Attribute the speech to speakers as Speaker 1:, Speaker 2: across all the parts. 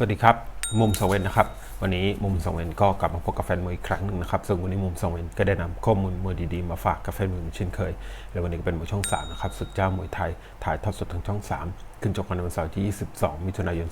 Speaker 1: สวัสดีครับ มุมสองเวนนะครับ วันนี้มุมสองเวนก็กลับมาพบกับแฟนมวยอีกครั้งหนึ่งนะครับ ซึ่งวันนี้มุมสองเวนก็ได้นำข้อมูลมวยดีๆมาฝากกับแฟนมวยเหมือนเช่นเคย และวันนี้ก็เป็นมวยช่อง3นะครับ สุดเจ้ามวยไทยถ่ายทอดสดทางช่อง 3 ขึ้นชกในวันเสาร์ที่ 22 มิถุนายน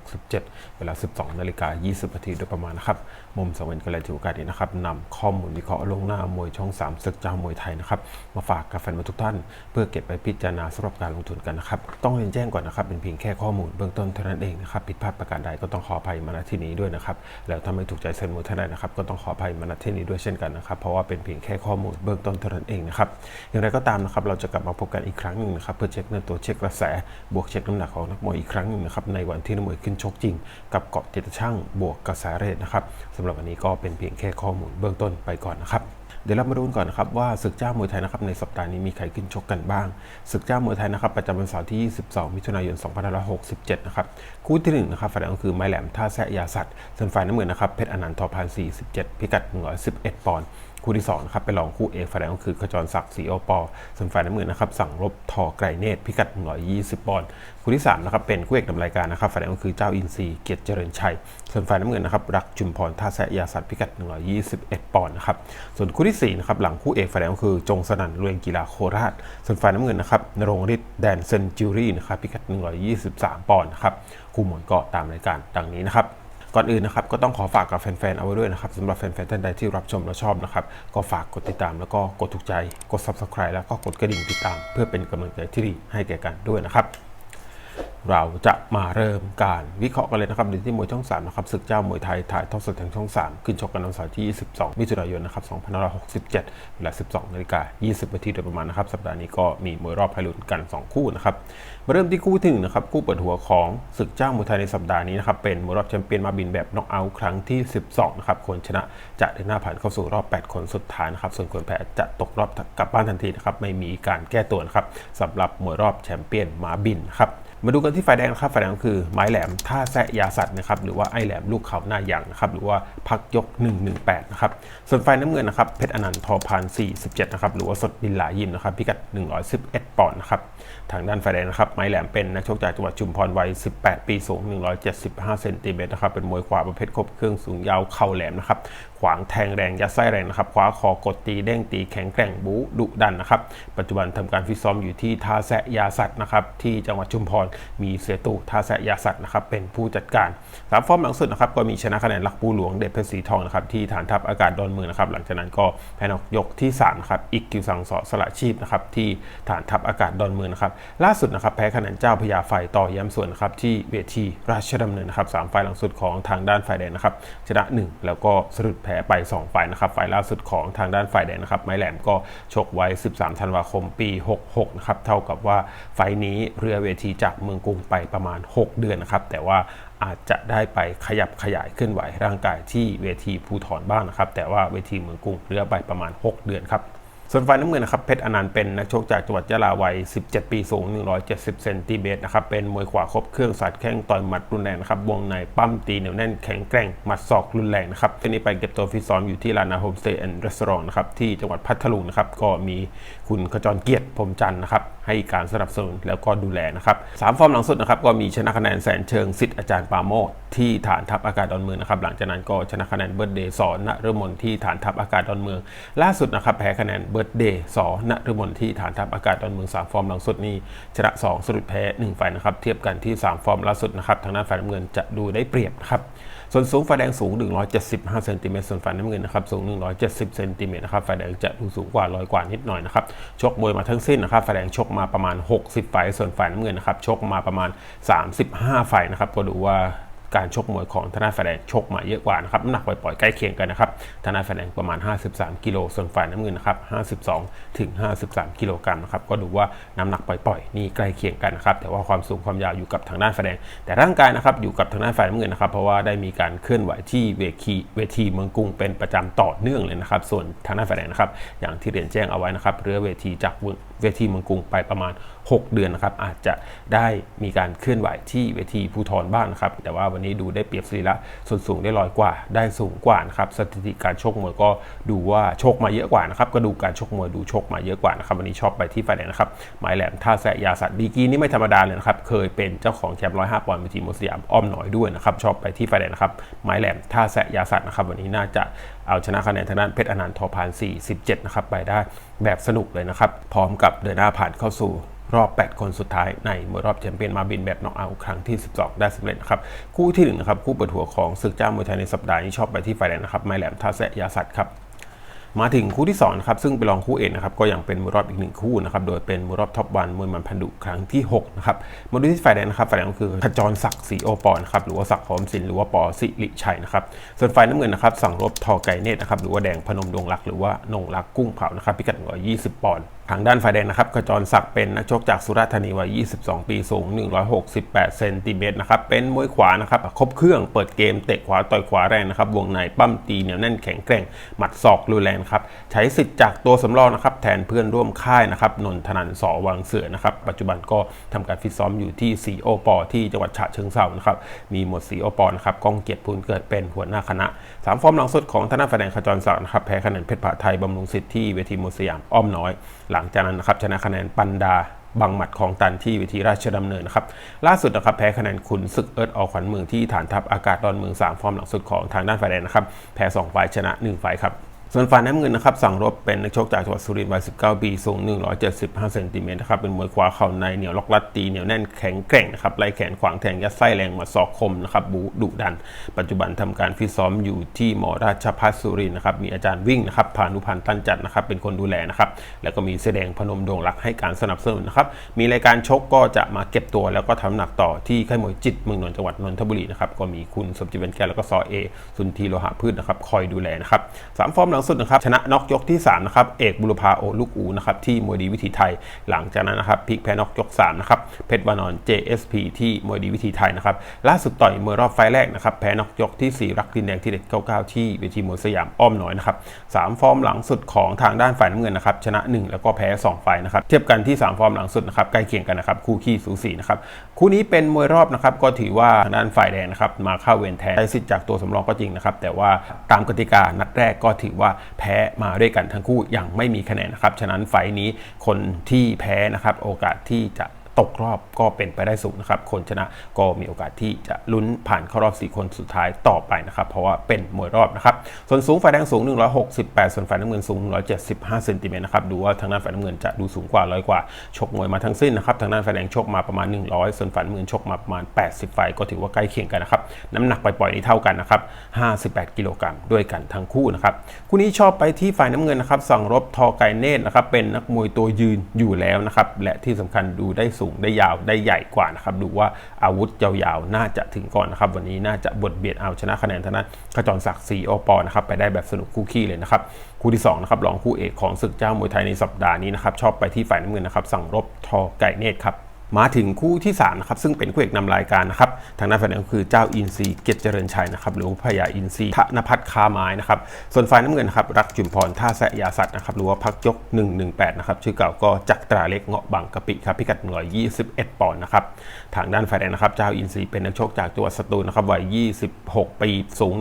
Speaker 1: 2567 เวลา 12 นาฬิกา 20 นาทีโดยประมาณนะครับ มุมสองเวนก็เลยถือโอกาสนี้นะครับนำข้อมูลวิเคราะห์ลงหน้ามวยช่อง 3 ศึกเจ้ามวยไทยนะครับ มาฝากกับแฟนมวยทุกท่าน เพื่อเก็บไปพิจารณาสำหรับการลงทุนกันนะครับ ต้องเรียนแจ้งก่อนนะครับ เป็นเพียงแค่ข้อมูลเบื้องต้นเท่านั้นเองนะครับผิดพลาดประการใดก็ต้องขออภัยมาณที่นี้ด้วยนะครับ แล้วถ้าไม่ถูกใจเซนมวยท่านใดนะครับ ก็ต้องขออภัยมาณที่นี้ด้วยเช่นกันนะครับ เพราะว่าเป็นเพียงแค่ข้อมูลเบื้องต้นเท่านั้นเองนะครับ อย่างไรก็ตามนะครับ เราจะกลับมาพบกันอีกครั้งหนึ่งนะครับเพื่อเช็คเนื้อตัวเช็คกระแสบวกเช็คน้ำหนักของนักมวยอีกครั้งหนึ่งนะครับในวันที่นักมวยขึ้นชกจริง กับเกาะเจตช่างบวกกระแสเรทนะครับสำหรับวันนี้ก็เป็นเพียงแค่ข้อมูลเบื้องต้นไปก่อนนะครับเดี๋ยวเรามาดูกันก่อนนะครับว่าศึกเจ้ามวยไทยนะครับในสัปดาห์นี้มีใครขึ้นชกกันบ้างศึกเจ้ามวยไทยนะครับประจำวันเสาร์ที่ 22 มิถุนายน 2567 นะครับคู่ที่หนึ่งนะครับฝ่ายแดงก็คือไม้แหลมท่าแซะยาสัตว์ส่วนฝ่ายน้ำเงินนะครับเพชรอนันต์ทอพัน47 พิกัด 111 ปอนด์ คู่ที่2นะครับเป็นรองคู่เอกฝ่ายแดงก็คือขจรศักดิ์ศรีโอปอส่วนฝ่ายน้ำเงินนะครับสั่งรบทอไกรเนตรพิกัด 120ปอนด์คู่ที่3นะครับเป็นคู่เอกนำรายการนะครับฝ่ายแดงก็คือเจ้าอินทรีย์เกียรติเจริญชัย ส่วนฝ่ายน้ำเงินนะครับรักจุมพรท่าแซยาสัตว์พิกัด 121 ปอนด์นะครับส่วนคู่ที่สี่นะครับหลังคู่เอกฝ่ายแดงก็คือจงสนั่นเรืองกีฬาโคราช ส่วนฝ่ายน้ำเงินนะครับนรงฤทธิ์แดนเซนจูรี่นะครับพิกัด 123 ปอนด์นะครับคู่หมวยก็ตามรายการดังนี้นะครับ ก่อนอื่นนะครับก็ต้องขอฝากกับแฟนๆเอาไว้ด้วยนะครับสำหรับแฟนๆท่านใดที่รับชมและชอบนะครับก็ฝากกดติดตามแล้วก็กดถูกใจกด subscribe แล้วก็กดกระดิ่งติดตาม เพื่อเป็นกำลังใจที่ดีให้แก่กันด้วยนะครับ เราจะมาเริ่มการวิเคราะห์กันเลยนะครับในที่มวยช่อง3นะครับศึกเจ้ามวยไทยถ่ายทอดสดทางช่อง 3 ขึ้นชกกันวันเสาร์ที่ 22 มิถุนายนนะครับ2567 เวลา 12นาฬิกา20นาทีโดยประมาณนะครับ สัปดาห์นี้ก็มีมวยรอบไพลุนกัน 2 คู่นะครับ มาเริ่มที่คู่ที่หนึ่งนะครับคู่เปิดหัวของศึกเจ้ามวยไทยในสัปดาห์นี้นะครับเป็นมวยรอบแชมเปี้ยนมาบินแบบน็อกเอาท์ครั้งที่ 12นะครับคนชนะจะเดินหน้าผ่านเข้าสู่รอบ 8 คนสุดท้ายนะครับส่วนคนแพ้จะตกรอบกลับบ้านทันทีนะครับไม่มีการแก้ตัวนะครับสำหรับมวยรอบแชมเปี้ยนมาบินครับ มาดูกันที่ฝ่ายแดงนะครับฝ่ายแดงก็คือไม้แหลมท่าแซะยาสัตว์นะครับหรือว่าไอแหลมลูกเขาหน้าหยางนะครับหรือว่าพักยก 118นะครับส่วนฝ่ายน้ำเงินนะครับเพชรอนันต์ทอพาน47นะครับหรือว่าสดบินหลายยิมนะครับพิกัด 111 ปอนด์นะครับทางด้านฝ่ายแดงนะครับไม้แหลมเป็นนักชกจากจังหวัดชุมพรวัย 18 ปีสูง 175เซนติเมตรนะครับเป็นมวยขวาประเภทครบเครื่องสูงยาวเข่าแหลมนะครับ ขวางแทงแรงยัดไส้แรงนะครับคว้าคอกดตีเด้งตีแข็งแกร่งบูดุดันนะครับ ปัจจุบันทำการฟิตซ้อมอยู่ที่ท่าแซะยาสัตว์นะครับที่จังหวัดชุมพรมีเสียตู่ท่าแซะยาสัตว์นะครับเป็นผู้จัดการสามฟอร์มหลังสุดนะครับก็มีชนะคะแนนหลักปูหลวงเดชเพชรสีทองนะครับที่ฐานทัพอากาศดอนเมืองนะครับหลังจากนั้นก็แพ้นอกยกที่3นะครับอีกคิวสังสอสละชีพนะครับที่ฐานทัพอากาศดอนเมืองนะครับล่าสุดนะครับแพ้คะแนนเจ้าพญาไฟต่อย้ำส่วนนะครับที่เวทีราชดำเนินนะครับสามไฟหลังสุดของทางด้านฝ่ายแดงนะครับชนะ1แล้วก็สะดุดแพ้ไป 2 ไฟนะครับ ไฟล์ล่าสุดของทางด้านฝ่ายแดงนะครับ ไม้แหลมก็ชกไว้ 13 ธันวาคมปี 66 นะครับ เท่ากับว่าไฟนี้เรือเวทีจากเมืองกรุงไปประมาณ 6 เดือนนะครับ แต่ว่าอาจจะได้ไปขยับขยายเคลื่อนไหวร่างกายที่เวทีภูถอนบ้างนะครับ แต่ว่าเวทีเมืองกรุงเรือไปประมาณ 6 เดือนครับ ส่วนฝ่ายน้ำเงินนะครับเพชรอนันต์เป็นนักชกจากจังหวัดยะลาวัย 17 ปีสูง 170 เซนติเมตรนะครับเป็นมวยขวาครบเครื่องสัดแข้งต่อยหมัดรุนแรงนะครับวงในปั้มตีเหนียวแน่นแข็งแกร่งหมัดศอกรุนแรงนะครับที่นี้ไปเก็บตัวฟิตซ้อมอยู่ที่ลานาโฮมสเตย์แอนด์รีสอร์ทนะครับที่จังหวัดพัทลุงนะครับก็มีคุณขจรเกียรติพรมจันทร์นะครับให้การสนับสนุนแล้วก็ดูแลนะครับสามฟอร์มหลังสุดนะครับก็มีชนะคะแนนแสนเชิงสิทธิ์อาจารย์ปาโมทที่ฐานทัพอากาศดอนเมืองนะครับหลังจากนั้นก็ชนะคะแนนเบิร์ดเดย์สอนณฤมลที่ฐานทัพอากาศดอนเมือง ล่าสุดนะครับแพ้คะแนนเบิร์ดเดย์สอนฤมลที่ฐานทัพอากาศดอนเมืองสามฟอร์มหลังสุดนี้ชนะสองสะดุดแพ้หนึ่งฝ่ายนะครับ เทียบกันที่สามฟอร์มล่าสุดนะครับ ทางด้านฝ่ายน้ำเงินจะดูได้เปรียบนะครับ ส่วนสูงฝ่ายแดงสูง 175เซนติเมตรส่วนฝ่ายน้ำเงินนะครับสูง 170เซนติเมตรนะครับฝ่ายแดงจะดูสูงกว่าร้อยกว่านิดหน่อยนะครับชกมวยมาทั้งสิ้นนะครับฝ่ายแดงชกมาประมาณ 60ไฟล์ส่วนฝ่ายน้ำเงินนะครับชกมาประมาณ 35ไฟล์นะครับก็ดูว่า การชกมวยของธนาฝ่ายแดงชกมาเยอะกว่านะครับน้ำหนักปล่อยๆใกล้เคียงกันนะครับธนาฝ่ายแดงประมาณ 53 กิโลส่วนฝ่ายน้ำเงินนะครับ52ถึง53 กิโลกรัมนะครับก็ดูว่าน้ำหนักปล่อยๆนี่ใกล้เคียงกันนะครับแต่ว่าความสูงความยาวอยู่กับทางด้านแดงแต่ร่างกายนะครับอยู่กับทางด้านฝ่ายน้ำเงินนะครับเพราะว่าได้มีการเคลื่อนไหวที่เวทีเวทีเมืองกรุงเป็นประจำต่อเนื่องเลยนะครับส่วนทางด้านฝ่ายแดงนะครับอย่างที่เรียนแจ้งเอาไว้นะครับเรือเวทีจาก เวทีเมืองกรุงไปประมาณ 6 เดือนนะครับอาจจะได้มีการเคลื่อนไหวที่เวทีภูทรบ้างนะครับแต่ว่าวันนี้ดูได้เปรียบสรีระส่วนสูงได้ลอยกว่า ได้สูงกว่านะครับสถิติการชกมวยก็ดูว่าชกมาเยอะกว่านะครับก็ดูการชกมวยดูชกมาเยอะกว่านะครับวันนี้ชอบไปที่ไฟแดงนะครับหมายแหลมท่าแสยาสัตว์ดีกีนี่ไม่ธรรมดาเลยนะครับเคยเป็นเจ้าของแชมป์105ปอนด์เวทีมวยสยามอ้อมหน้อยด้วยนะครับชอบไปที่ไฟแดงนะครับหมายแหลมท่าแสยาสัตว์นะครับวันนี้น่าจะเอาชนะคะแนนทางด้านเพชรอนันต์ทอพาน47 นะครับ ไปได้แบบสนุกเลยนะครับ พร้อมกับเดินหน้าผ่านเข้าสู่รอบ 8 คนสุดท้ายในมวยรอบแชมเปี้ยนมาบินแบบน็อกเอาท์ครั้งที่ 12 ได้สำเร็จนะครับ คู่ที่1นะครับคู่เปิดหัวของศึกเจ้ามวยไทยในสัปดาห์นี้ชอบไปที่ไฟแดงนะครับไม้แหลมท่าแซะยาสัตว์ครับ มาถึงคู่ที่2นะครับซึ่งเป็นรองคู่เอกนะครับก็ยังเป็นมวยรอบอีกหนึ่งคู่นะครับโดยเป็นมวยรอบท็อปวันมวยมันพันดุครั้งที่6นะครับมาดูที่ฝ่ายแดงนะครับฝ่ายแดงก็คือขจรศักดิ์ศรีโอปอนะครับหรือว่าศักดิ์หอมศิลหรือว่าปอสิริชัยนะครับส่วนฝ่ายน้ำเงินนะครับสั่งรบทอไก่เนตรนะครับหรือว่าแดงพนมดวงรักหรือว่า นงรักกุ้งเผานะครับพิกัด120 ปอนด์ ทางด้านฝ่ายแดงนะครับขจรศักดิ์เป็นนักชกจากสุราษฎร์ธานีวัย 22 ปีสูง 168 เซนติเมตรนะครับ เป็นมวยขวานะครับ ครบเครื่องเปิดเกมเตะขวาต่อยขวาแรงนะครับ วงในปั้มตีเหนียวแน่นแข็งแกร่ง หมัดศอกรุนแรงครับ ใช้สิทธิ์จากตัวสำรองนะครับ แทนเพื่อนร่วมค่ายนะครับ นนทนันสอวังเสือนะครับ ปัจจุบันก็ทำการฟิตซ้อมอยู่ที่สีโอปอที่จังหวัดฉะเชิงเทรานะครับ มีหมดสีโอปอนะครับ ก้องเกียรติพูนเกิดเป็นหัวหน้าคณะสามฟอร์มหลังสุดของธนาฝ่ายแดงขจรศักดิ์นะครับ แพ้คะแนนเพชรผาไทยบำรุงสิทธิ์ที่เวทีมวยสยามอ้อมน้อย หลังจากนั้นนะครับชนะคะแนนปันดาบังหมัดของตันที่วิธีราชดำเนินนะครับล่าสุดนะครับแพ้คะแนนขุนศึกเอิร์ธออขวัญเมืองที่ฐานทัพอากาศดอนเมือง 3 ฟอร์มหลังสุดของทางด้านฝ่ายแดงนะครับแพ้2ฝ่ายชนะ 1 ฝ่ายครับ ส่วนฝ่ายน้ำเงินนะครับสั่งรบเป็นนักชกจากจังหวัดสุรินทร์วัย 19 ปี สูง 175 เซนติเมตรนะครับ เป็นมวยขวาเข่าในเหนียวล็อกลัดตีเหนียวแน่นแข็งแกร่งนะครับ ไล่แขนขวางแทงยัดไส้แรงมาศอกคมนะครับบูดุดัน ปัจจุบันทำการฟิตซ้อมอยู่ที่หมอราชพัฒสุรินทร์นะครับ มีอาจารย์วิ่งนะครับพานุพันธ์ตั้นจัดนะครับ เป็นคนดูแลนะครับ แล้วก็มีแสดงพนมดวงรักให้การสนับสนุนนะครับ มีรายการชกก็จะมาเก็บตัว แล้วก็ทำหนักต่อที่ค่ายมวยจิตเมืองนนท์จังหวัดนนทบุรีนะครับ ก็มีคุณสมจิตเวนแก้วแล้วก็ซอเอสุนทีโลหะพืชนะครับคอยดูแลนะครับสามฟอร์มหลังสุดนะครับชนะน็อกยกที่3นะครับเอกบุรพาโอลูกอูนะครับที่มวยดีวิถีไทย หลังจากนั้นนะครับพลิกแพ้น็อกยก3นะครับเพชรวานอน JSP ที่มวยดีวิถีไทยนะครับล่าสุดต่อยมวยรอบไฟแรกนะครับแพ้น็อกยกที่ 4 รักดินแดงที่เด็ด99 ที่เวทีมวยสยามอ้อมน้อยนะครับสามฟอร์มหลังสุดของทางด้านฝ่ายน้ำเงินนะครับชนะ 1 แล้วก็แพ้ 2 ไฟนะครับเทียบกันที่ 3 ฟอร์มหลังสุดนะครับใกล้เคียงกันนะครับคู่ขี้สูสีนะครับคู่นี้เป็นมวยรอบนะครับก็ถือว่าทางด้านฝ่ายแดงนะครับมาเข้าเวรแทนได้สิทธิ์จากตัวสำรองก็จริงนะครับแต่ว่าตามกติกานัดแรกก็ถือว่าแพ้มาด้วยกันทั้งคู่อย่างไม่มีคะแนนนะครับ ฉะนั้นไฟนี้คนที่แพ้นะครับ โอกาสที่จะ ตกรอบก็เป็นไปได้สูงนะครับ คนชนะก็มีโอกาสที่จะลุ้นผ่านเข้ารอบ 4 คนสุดท้ายต่อไปนะครับ เพราะว่าเป็นมวยรอบนะครับ ส่วนสูงฝ่ายแดงสูง 168 ส่วนฝ่ายน้ำเงินสูง 175เซนติเมตรนะครับ ดูว่าทางด้านฝ่ายน้ำเงินจะดูสูงกว่าร้อยกว่า ชกมวยมาทั้งสิ้นนะครับ ทางด้านฝ่ายแดงชกมาประมาณ 100 ส่วนฝ่ายน้ำเงินชกมาประมาณ 80ไฟก็ถือว่าใกล้เคียงกันนะครับ น้ำหนักปล่อยๆนี้เท่ากันนะครับ 58 กิโลกรัมด้วยกันทั้งคู่นะครับ คู่นี้ชอบไปที่ฝ่ายน้ำเงินนะครับ สั่งรบทอไกเนตนะครับ เป็นนักมวยตัวยืนอยู่แล้วนะครับ และที่สำคัญดูได้สูงได้ยาวได้ใหญ่กว่านะครับดูว่าอาวุธยาวๆ น่าจะถึงก่อนนะครับ วันนี้น่าจะบทเบียดเอาชนะคะแนนทางนั้นขจรศักดิ์ศรีโอปอนะครับไปได้แบบสนุกคู่ขี้เลยนะครับคู่ที่2นะครับรองคู่เอกของศึกเจ้ามวยไทยในสัปดาห์นี้นะครับชอบไปที่ฝ่ายน้ำเงินนะครับสั่งรบทอไก่เนตรครับ มาถึงคู่ที่3นะครับซึ่งเป็นคู่เอกนำรายการนะครับทางด้านฝ่ายแดงก็คือเจ้าอินซีเกียรติเจริญชัยนะครับหรือว่าพญาอินซีธนพัฒน์คาไม้นะครับส่วนฝ่ายน้ำเงินนะครับรักจุมพรท่าแสยาสัตว์นะครับหรือว่าพักยก 118นะครับชื่อเก่าก็จักรตราเล็กเงาะบางกะปิครับพิกัด121ปอนด์นะครับทางด้านฝ่ายแดงนะครับเจ้าอินซีเป็นนักชกจากจังหวัดสตูลนะครับวัย 26 ปีสูง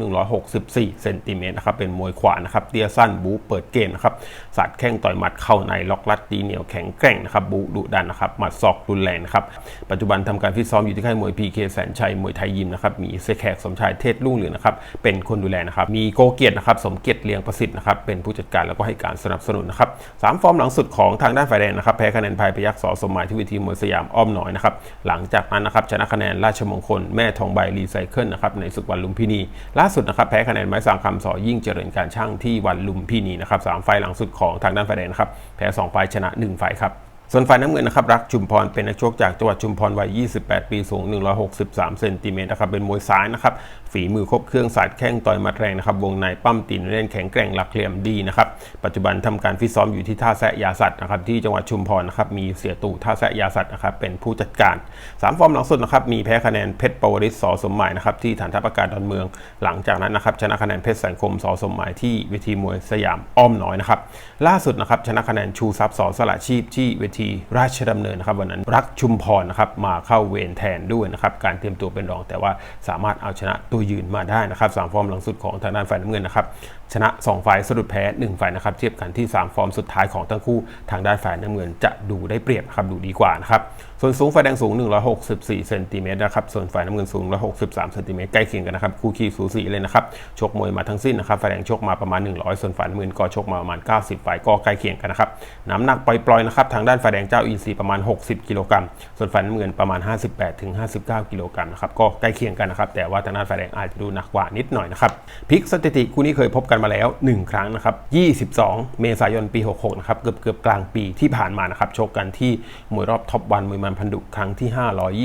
Speaker 1: 164เซนติเมตรนะครับเป็นมวยขวานะครับเตี้ยสั้นบูเปิดเกมนะครับสัดแข้งต่อยหมัดเข้าในล็อกลัดตีเหนียวแข็งแกร่งนะครับบูดุดันนะครับหมัดศอกรุนแรงนะครับ ปัจจุบันทำการฟิตซ้อมอยู่ที่ค่ายมวย PK แสนชัยมวยไทยยิมนะครับ มีเสแขกสมชายเทศรุ่งเรืองนะครับ เป็นคนดูแลนะครับ มีโกเกียรตินะครับ สมเกียรติเลียงประสิทธิ์นะครับ เป็นผู้จัดการแล้วก็ให้การสนับสนุนนะครับสามฟอร์มหลังสุดของทางด้านฝ่ายแดงนะครับ แพ้คะแนนภายพยักษ์สอสมหมายที่เวทีมวยสยามอ้อมน้อยนะครับ หลังจากนั้นนะครับชนะคะแนนราชมงคลแม่ทองใบรีไซเคิลนะครับในศึกวันลุมพินี ล่าสุดนะครับแพ้คะแนนไม้สางคำสอยิ่งเจริญการช่างที่วันลุมพินีนะครับสามไฟหลังสุดของทางด้านฝ่ายแดงนะครับแพ้2ไฟชนะ1ไฟครับ ส่วนฝ่ายน้ำเงินนะครับรักชุมพรเป็นนักชกจากจังหวัดชุมพรวัย 28 ปีสูง 163 เซนติเมตรนะครับเป็นมวยซ้ายนะครับ ฝีมือครบเครื่องสาดแข้งต่อยมัดแรงนะครับวงในปั้มตีนเล่นแข็งแกร่งหลักเหลี่ยมดีนะครับปัจจุบันทำการฟิตซ้อมอยู่ที่ท่าแซะยาสัตว์นะครับที่จังหวัดชุมพรนะครับมีเสียตู่ท่าแซะยาสัตว์นะครับเป็นผู้จัดการสามฟอร์มหลังสุดนะครับมีแพ้คะแนนเพชรปวริศสอสมหมายนะครับที่ฐานทัพอากาศดอนเมือง หลังจากนั้นนะครับชนะคะแนนเพชรแสงคมสอสมหมายที่เวทีมวยสยามอ้อมน้อยนะครับล่าสุดนะครับชนะคะแนนชูทรัพย์สอสละชีพที่เวทีราชดำเนินนะครับวันนั้นรักชุมพรนะครับมาเข้าเวรแทนด้วยนะครับการเตรียมตัวเป็นรองแต่ว่าสามารถเอาชนะตัวยืนมาได้นะครับสามฟอร์มหลังสุดของทางด้านฝ่ายน้ำเงินนะครับชนะ 2 ฝ่ายสะดุดแพ้ 1 ฝ่ายนะครับเทียบกันที่ 3 ฟอร์มสุดท้ายของทั้งคู่ทางด้านฝ่ายน้ำเงินจะดูได้เปรียบครับดูดีกว่านะครับส่วนสูงฝ่ายแดงสูง 164เซนติเมตรนะครับส่วนฝ่ายน้ำเงินสูง 163เซนติเมตรใกล้เคียงกันนะครับคู่ขี้สูสีเลยนะครับชกมวยมาทั้งสิ้นนะครับฝ่ายแดงชกมาประมาณ 100 ส่วนฝ่ายน้ำเงินก็ชกมาประมาณ 90 ฝ่ายก็ใกล้เคียงกันนะครับน้ำหนักปล่อยๆนะครับทางด้านฝ่ายแดงเจ้าอินทรีประมาณ 60 กิโลกรัมส่วนฝ่ายน้ำเงินประมาณ 58-59 กิโลกรัมนะครับก็ใกล้เคียงกันนะครับแต่ว่าทางด้านฝ่ายแดงอาจจะดูหนักกว่านิดหน่อยนะครับพลิกสถิติคู่นี้เคยพบกันมาแล้ว 1 ครั้งนะครับ 22 เมษายนปี 66 นะครับ เกือบเกือบกลางปีที่ผ่านมานะครับชกกันที่มวยรอบท็อปวันมวยมันพันดุครั้งที่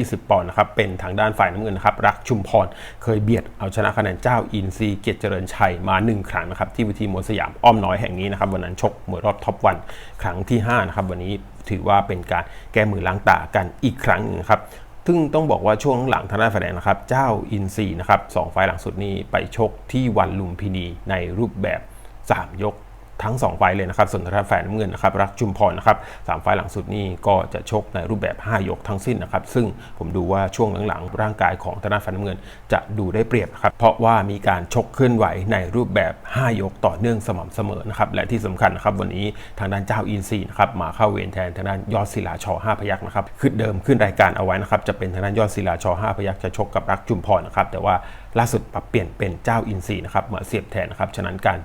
Speaker 1: 520 ปอนด์นะครับ เป็นทางด้านฝ่ายน้ำเงินนะครับ รักชุมพร เคยเบียดเอาชนะคะแนนเจ้าอินซีเกียรติเจริญชัยมา 1 ครั้งนะครับ ที่วิธีมวยสยามอ้อมน้อยแห่งนี้นะครับ วันนั้นชกมวยรอบท็อปวันครั้งที่5นะครับ วันนี้ถือว่าเป็นการแก้มือล้างตากันอีกครั้งหนึงครับ ซึ่งต้องบอกว่าช่วงหลังทางด้านฝ่ายแดงนะครับ เจ้าอินซีนะครับสองไฟหลังสุดนี้ไปชกที่วันลุมพินีในรูปแบบ 3 ยก ทั้ง 2 ไฟเลยนะครับ ส่วนทางด้านฝ่ายน้ำเงินนะครับรักจุมพรนะครับสามไฟหลังสุดนี้ก็จะชกในรูปแบบ 5 ยกทั้งสิ้นนะครับ ซึ่งผมดูว่าช่วงหลังๆ ร่างกายของทางด้านฝ่ายน้ำเงิน จะดูได้เปรียบครับ เพราะว่ามีการชกเคลื่อนไหวในรูปแบบ 5 ยกต่อเนื่องสม่ำเสมอนะครับ และที่สำคัญนะครับวันนี้ทางด้านเจ้าอินซีนะครับมาเข้าเวรแทนทางด้านยอดศิลาช5พยักษ์นะครับคือเดิมขึ้นรายการเอาไว้นะครับจะเป็นทางด้านยอดศิลาช5พยักจะชกกับรักจุมพรนะครับแต่ว่าล่าสุดปรับเปลี่ยนเป็นเจ้าอินซีนะครับมาเสียบแทนนะครับฉะนั้นการ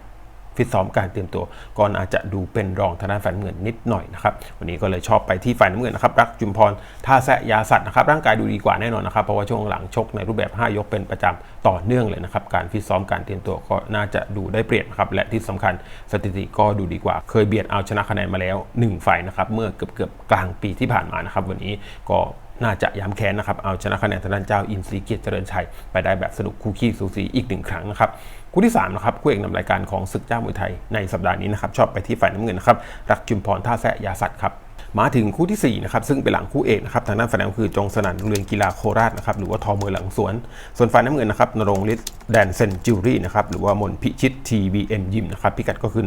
Speaker 1: ฟิตซ้อมการเตรียมตัวก็อาจจะดูเป็นรองทางด้านฝ่ายน้ำเงินนิดหน่อยนะครับวันนี้ก็เลยชอบไปที่ฝ่ายน้ำเงินนะครับรักจุมพรท่าแซะยาสัตว์นะครับร่างกายดูดีกว่าแน่นอนนะครับเพราะว่าช่วงหลังชกในรูปแบบ 5 ยกเป็นประจำต่อเนื่องเลยนะครับการฟิตซ้อมการเตรียมตัวก็น่าจะดูได้เปรียบครับและที่สำคัญสถิติก็ดูดีกว่า เคยเบียดเอาชนะคะแนนมาแล้ว 1 ฝ่ายนะครับเมื่อเกือบเกือบกลางปีที่ผ่านมานะครับวันนี้ก็น่าจะย้ำแค้นนะครับ เอาชนะคะแนนทางด้านเจ้าอินทรีเกียรติเจริญชัย ไปได้แบบสนุกคู่ขี้สูสีอีกหนึ่งครั้งนะครับ คู่ที่3นะครับคู่เอกนำรายการของศึกเจ้ามวยไทยในสัปดาห์นี้นะครับชอบไปที่ฝ่ายน้ำเงินนะครับรักจุมพรท่าแซะยาสัตว์ครับ มาถึงคู่ที่4นะครับซึ่งเป็นหลังคู่เอกนะครับทางด้านฝ่ายน้ำเงินคือจงสนั่นโรงเรียนกีฬาโคราชนะครับหรือว่าทอมวยหลังสวน ส่วนฝ่ายน้ำเงินนะครับนรงฤทธิ์แดนเซนจิวรี่นะครับหรือว่ามนพิชิต TBN ยิมนะครับพิกัดก็คือ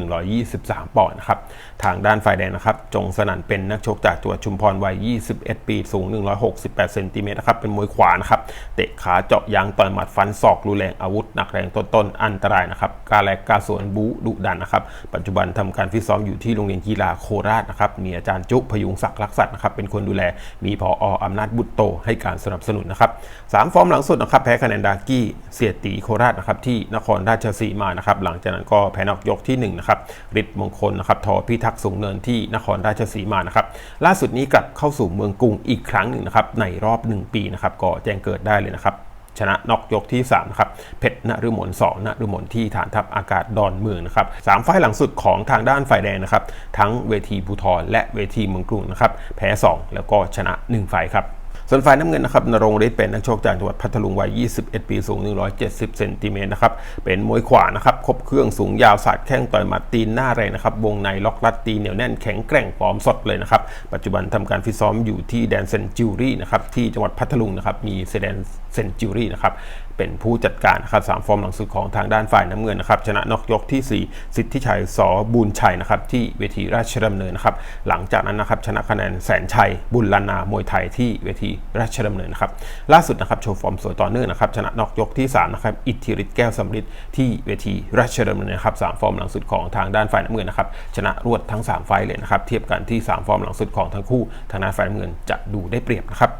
Speaker 1: 123 ปอนด์นะครับทางด้านฝ่ายแดงนะครับจงสนั่นเป็นนักชกจากจังหวัดชุมพรวัย 21 ปีสูง 168เซนติเมตรนะครับเป็นมวยขวานะครับเตะขาเจาะยางต่อยหมัดฟันศอกรุนแรงอาวุธหนักแรงต้นๆอันตรายนะครับกาแลกกาสวนบูดุดันนะครับปัจจุบันทำการฟิตซ้อมอยู่ที่โรงเรียนกีฬาโคราชนะครับมีอาจารย์จุพยุงศักดิ์รักษัตริย์นะครับเป็นคนดูแลมีพออำนาจบุตรโต ให้การสนับสนุนนะครับสามฟอร์มหลังสุดนะครับแพ้คะแนนดากี้เสียตีโคราชนะครับที่นครราชสีมานะครับหลังจากนั้นก็แพ้นอกยกที่1นะครับฤทธิ์มงคลนะครับทอพิทักษ์สูงเนินที่นครราชสีมานะครับล่าสุดนี้กลับเข้าสู่เมืองกรุงอีกครั้งหนึ่งนะครับในรอบ 1 ปีนะครับก็แจ้งเกิดได้เลยนะครับ ชนะนอกยกที่3นะครับเพชรนฤมล2นฤมลที่ฐานทัพอากาศดอนเมืองนะครับสามไฟหลังสุดของทางด้านฝ่ายแดงนะครับทั้งเวทีภูทรและเวทีเมืองกรุงนะครับแพ้ 2 แล้วก็ชนะ 1 ไฟครับส่วนฝ่ายน้ำเงินนะครับนรงฤทธิ์เป็นนักชกจากจังหวัดพัทลุงวัย 21 ปีสูง 170 เซนติเมตรนะครับ เป็นมวยขวานะครับ ครบเครื่องสูงยาวสาดแข้งต่อยหมัดตีนหน้าแรงนะครับ วงในล็อกรัดตีเหนียวแน่นแข็งแกร่งฟอร์มสดเลยนะครับ ปัจจุบันทำการฟิตซ้อมอยู่ที่แดนเซนจิวรี่นะครับที่จังหวัดพัทลุงนะครับ มีเซแดน เซนจิวรี่นะครับเป็นผู้จัดการนะครับสามฟอร์มหลังสุดของทางด้านฝ่ายน้ำเงินนะครับชนะนอกยกที่ 4 สิทธิชัยสอบุญชัยนะครับที่เวทีราชดำเนินนะครับหลังจากนั้นนะครับชนะคะแนนแสนชัยบุญลานามวยไทยที่เวทีราชดำเนินนะครับล่าสุดนะครับโชว์ฟอร์มสวยต่อเนื่องนะครับชนะนอกยกที่3นะครับอิทธิฤทธิ์แก้วสำริดที่เวทีราชดำเนินนะครับสามฟอร์มหลังสุดของทางด้านฝ่ายน้ำเงินนะครับชนะรวดทั้ง 3 ไฟเลยนะครับเทียบกันที่ 3 ฟอร์มหลังสุดของทั้งคู่ทางด้านฝ่ายน้ำเงินจะดูได้เปรียบนะครับ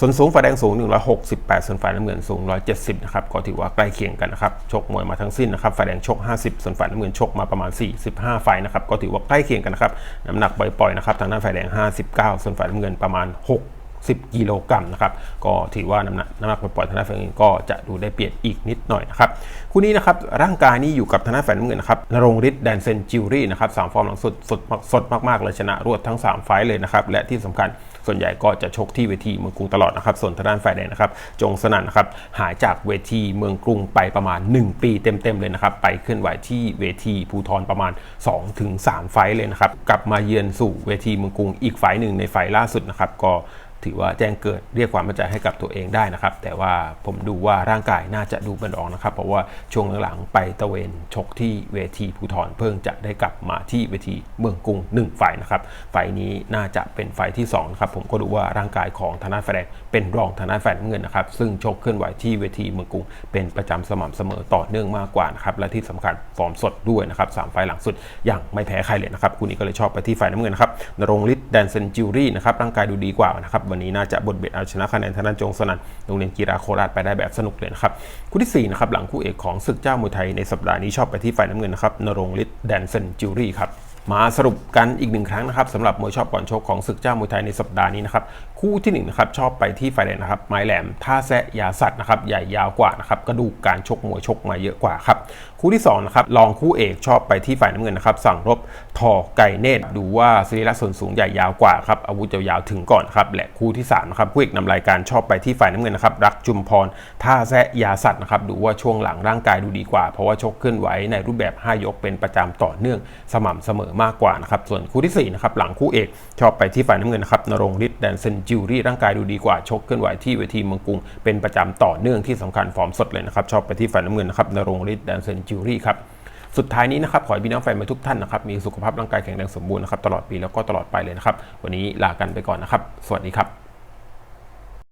Speaker 1: ส่วนสูงฝ่ายแดงสูง 168 ส่วนฝ่ายน้ำเงินสูง 170 นะครับ ก็ถือว่าใกล้เคียงกันนะครับ ชกมวยมาทั้งสิ้นนะครับ ฝ่ายแดงชก 50 ส่วนฝ่ายน้ำเงินชกมาประมาณ 45ไฟล์นะครับ ก็ถือว่าใกล้เคียงกันนะครับ น้ำหนักปล่อยๆนะครับ ทางด้านฝ่ายแดง 59 ส่วนฝ่ายน้ำเงินประมาณ60กิโลกรัมนะครับ ก็ถือว่าน้ำหนักน้ำหนักปล่อยๆทางด้านฝ่ายน้ำเงินก็จะดูได้เปรียบอีกนิดหน่อยนะครับ คู่นี้นะครับร่างกายนี่อยู่กับทางด้านฝ่ายน้ำเงินนะครับนรงฤทธิ์แดนเซนจิวรี่นะครับสามฟอร์มหลังสุดสดสดมากๆเลยชนะรวดทั้ง 3 ไฟล์เลยนะครับ และที่สำคัญ ส่วนใหญ่ก็จะชกที่เวทีเมืองกรุงตลอดนะครับ ส่วนทางด้านฝ่ายแดงนะครับ จงสนั่นนะครับหายจากเวทีเมืองกรุงไปประมาณ 1 ปีเต็มๆเลยนะครับ ไปเคลื่อนไหวที่เวทีภูทรประมาณ 2-3 ไฟเลยนะครับ กลับมาเยือนสู่เวทีเมืองกรุงอีกไฟหนึ่งในไฟล่าสุดนะครับก็ ถือว่าแจ้งเกิดเรียกความมั่นใจให้กับตัวเองได้นะครับ แต่ว่าผมดูว่าร่างกายน่าจะดูเป็นรองนะครับ เพราะว่าช่วงหลังๆไปตะเวนชกที่เวทีภูทรเพิ่งจะได้กลับมาที่เวทีเมืองกรุง1ไฟนะครับไฟนี้น่าจะเป็นไฟที่2นะครับผมก็ดูว่าร่างกายของธนาแฟแดงเป็นรองธนาแฟนำเงินนะครับซึ่งชกเคลื่อนไหวที่เวทีเมืองกรุง เป็นประจำสม่ำเสมอต่อเนื่องมากกว่านะครับและที่สำคัญฟอร์มสดด้วยนะครับสามไฟหลังสุดอย่างไม่แพ้ใครเลยนะครับคู่นี้ก็เลยชอบไปที่ฝ่ายน้ำเงินนะครับนรงฤทธิ์แดนเซนจิวรี่นะครับร่างกายดูดีกว่านะครับวันนี้น่าจะบทเบ็ดเอาชนะคะแนนทางด้านจงสนั่นโรงเรียนกีฬาโคราชไปได้แบบสนุกเลยนะครับคู่ที่สี่นะครับหลังคู่เอกของศึกเจ้ามวยไทยในสัปดาห์นี้ชอบไปที่ฝ่ายน้ำเงินนะครับนรงฤทธิ์แดนเซนจิวรี่ครับ มาสรุปกันอีกหนึ่งครั้งนะครับสำหรับมวยชอบก่อนชกของศึกเจ้ามวยไทยในสัปดาห์นี้นะครับคู่ที่1นงนะครับชอบไปที่ฝ่ายแดงนะครับไม้แหลมท่าแซะยาสัตว์นะครับใหญ่ยาวกว่านะครับกระดูกการชกมวยชกมาเยอะกว่าครับคู่ที่2นะครับรองคู่เอกชอบไปที่ฝ่ายน้ำเงินนะครับสั่งรบทอไก่เนตรดูว่าสรีระส่วนสูงใหญ่ยาวกว่าครับอาวุธยาวๆถึงก่อนครับและคู่ที่3นะครับคู่เอกนำรายการชอบไปที่ฝ่ายน้ำเงินนะครับรักจุมพรท่าแซะยาสัตว์นะครับดูว่าช่วงหลังร่างกายดูดีกว่า เพราะว่าชกเคลื่อนไหวในรูปแบบ 5 ยกเป็นประจำต่อเนื่องสม่ำเสมอมากกว่านะครับ ส่วนคู่ที่4นะครับหลังคู่เอกชอบไปที่ฝ่ายน้ำเงินนะครับนรงฤทธิ์แดนเซนจิวรี่ร่างกายดูดีกว่าชกเคลื่อนไหวที่เวทีเมืองกรุง เป็นประจำต่อเนื่องที่สำคัญฟอร์มสดเลยนะครับชอบไปที่ฝ่ายน้ำเงินนะครับนรงฤทธิ์แดนเซนจิวรี่ครับสุดท้ายนี้นะครับขอให้พี่น้องแฟนมาทุกท่านนะครับมีสุขภาพร่างกายแข็งแรงสมบูรณ์นะครับตลอดปีแล้วก็ตลอดไปเลยนะครับวันนี้ลากันไปก่อนนะครับ สวัสดีครับ